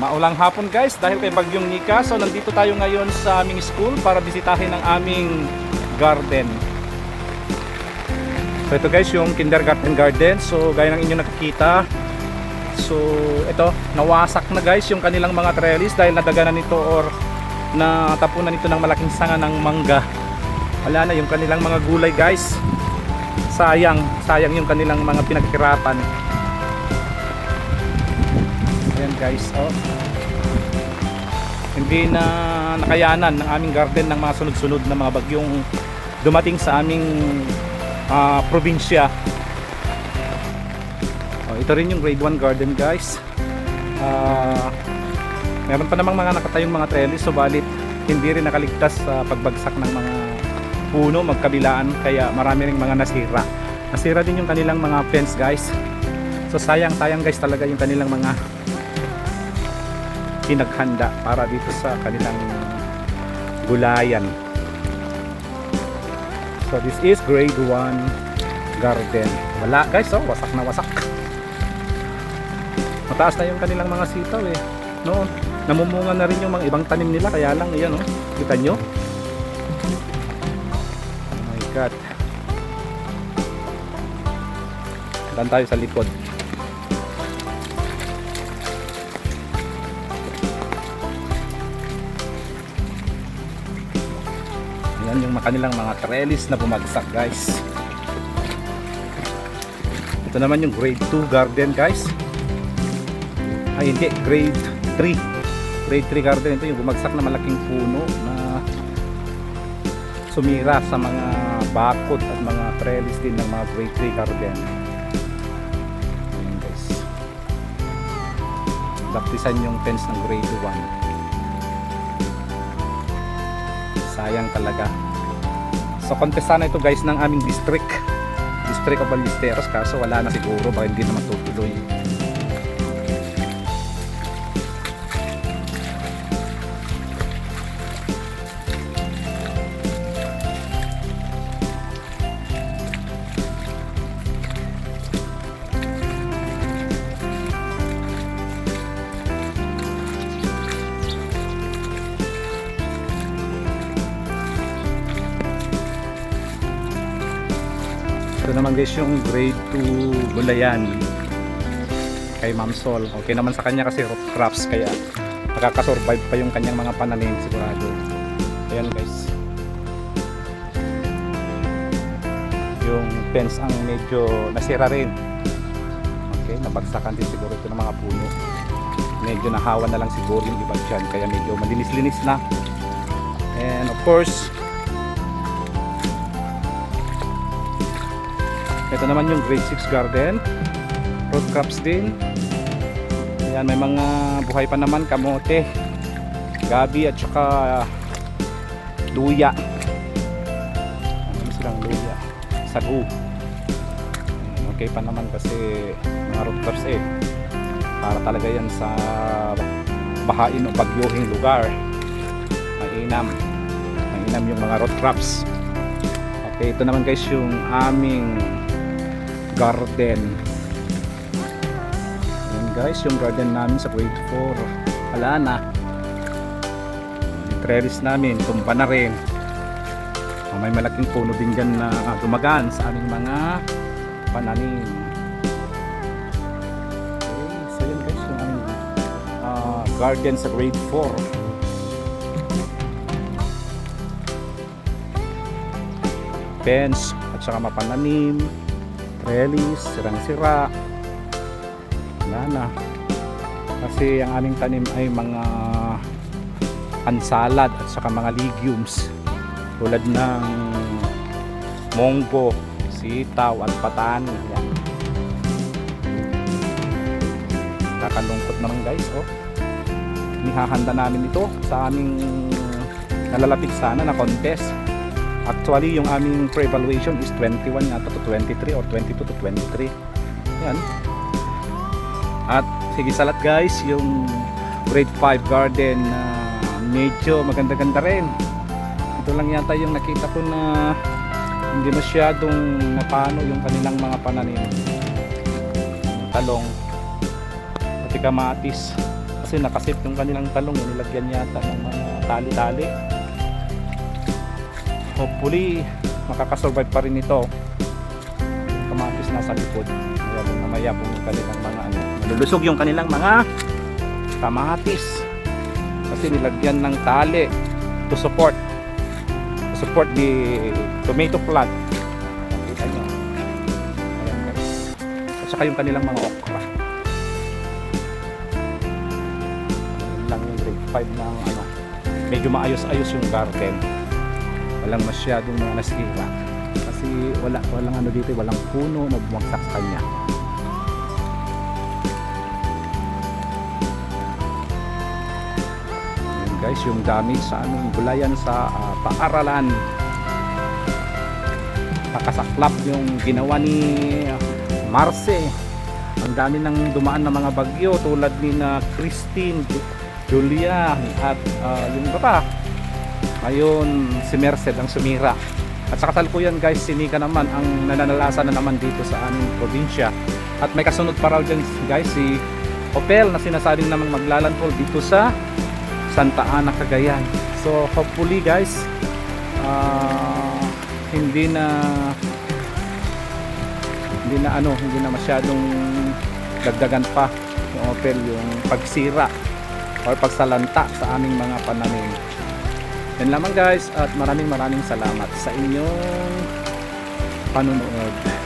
Maulang hapon guys dahil kay Bagyong Nika. So nandito tayo ngayon sa aming school para bisitahin ang aming garden. So ito guys yung kindergarten garden. So gaya ng inyo nakikita. So ito nawasak na guys yung kanilang mga trellis dahil nadaganan nito or natapunan nito ng malaking sanga ng mangga. Wala na yung kanilang mga gulay guys. Sayang, sayang yung kanilang mga pinaghirapan. Ayan guys, oh. Hindi na nakayanan ng aming garden ng mga sunod-sunod na mga bagyong dumating sa aming ah, probinsya. Oh, ito rin yung grade 1 garden guys. Ah, meron pa namang mga nakatayong mga trellis subalit hindi rin nakaligtas sa pagbagsak ng mga puno magkabilaan kaya marami ring mga nasira. Nasira din yung kanilang mga fence guys. So sayang sayang guys talaga yung kanilang mga pinaghanda para dito sa kanilang gulayan. So this is grade 1 garden. Wala guys, oh, wasak na wasak. Mataas na yung kanilang mga sitaw eh. No, namumunga na rin yung mga ibang tanim nila kaya lang ayan oh. Kita nyo? Oh my god. Dan tayo sa likod. Yan yung kanilang mga trellis na bumagsak guys. Ito naman yung grade 2 garden guys. Ay hindi, grade 3. Grade 3 garden ito yung bumagsak na malaking puno na sumira sa mga bakod at mga trellis din ng mga grade 3 garden. Ayan guys. Baptisan yung fence ng grade 1 sayang talaga. So contest sana ito guys ng aming district. District of Ballesteros kaso wala na siguro baka hindi na matutuloy Ito naman guys yung grade 2 gulayan kay Ma'am Sol. Okay naman sa kanya kasi root crops kaya nakakasurvive pa yung kanyang mga pananim sigurado. Ayan guys. Yung fence ang medyo nasira rin. Okay, nabagsakan din siguro ito ng mga puno. Medyo nahawa na lang siguro yung iba dyan kaya medyo malinis-linis na. And of course, Ito naman yung grade 6 garden. Root crops din. Ayan, may mga buhay pa naman. Kamote, gabi at saka luya. Ano silang luya? Sagu. Okay pa naman kasi mga root crops eh. Para talaga yan sa bahain o bagyuhing lugar. Mainam. Mainam yung mga root crops. Okay, ito naman guys yung aming garden. Yan guys, yung garden namin sa grade 4. Wala na. Yung trellis namin, tumba na rin. Oh, may malaking puno din dyan na dumagan sa aming mga pananim. Okay, so yan guys, yung aming ah, garden sa grade 4. Fence at saka mapananim trellis, sirang-sira. Wala na. Kasi ang aming tanim ay mga pansalad at saka mga legumes. Tulad ng monggo, sitaw at patan yan kakalungkot naman guys oh. Nihahanda namin ito sa aming nalalapit sana na contest Actually, yung aming pre-evaluation is 21 yata to 23 or 22 to 23. Yan. At sige salat guys, yung grade 5 garden na medyo maganda-ganda rin. Ito lang yata yung nakita ko na hindi masyadong napano yung kanilang mga pananim. Talong, pati kamatis. kasi nakasip yung kanilang talong nilagyan yata ng mga tali-tali hopefully makakasurvive pa rin ito. Kamatis nasa likod. Kaya kung mamaya po yung kanilang mga ano malulusog yung kanilang mga kamatis. Kasi nilagyan ng tali to support to support the tomato plant. Nakita nyo. Ayan guys. At saka yung kanilang mga okra. Ayan lang yung grade 5 ng ano. Medyo maayos-ayos yung garden walang masyadong mga nasira kasi wala walang ano dito walang puno na bumagsak sa kanya. Ayan guys yung dami sa aming gulayan sa ah, paaralan. Nakasaklap yung ginawa ni Marce. Ang dami nang dumaan na mga bagyo tulad ni na Christine Julia at ah, yung pa ngayon si Merced ang sumira. At sa kasalukuyan guys si Nika naman ang nananalasa na naman dito sa aming probinsya. At may kasunod pa raw dyan guys si Opel na sinasabing namang maglalandfall dito sa Santa Ana Cagayan. So hopefully guys ah, hindi na hindi na ano hindi na masyadong dagdagan pa yung Opel yung pagsira or pagsalanta sa aming mga pananim yan lamang guys at maraming maraming salamat sa inyong panunood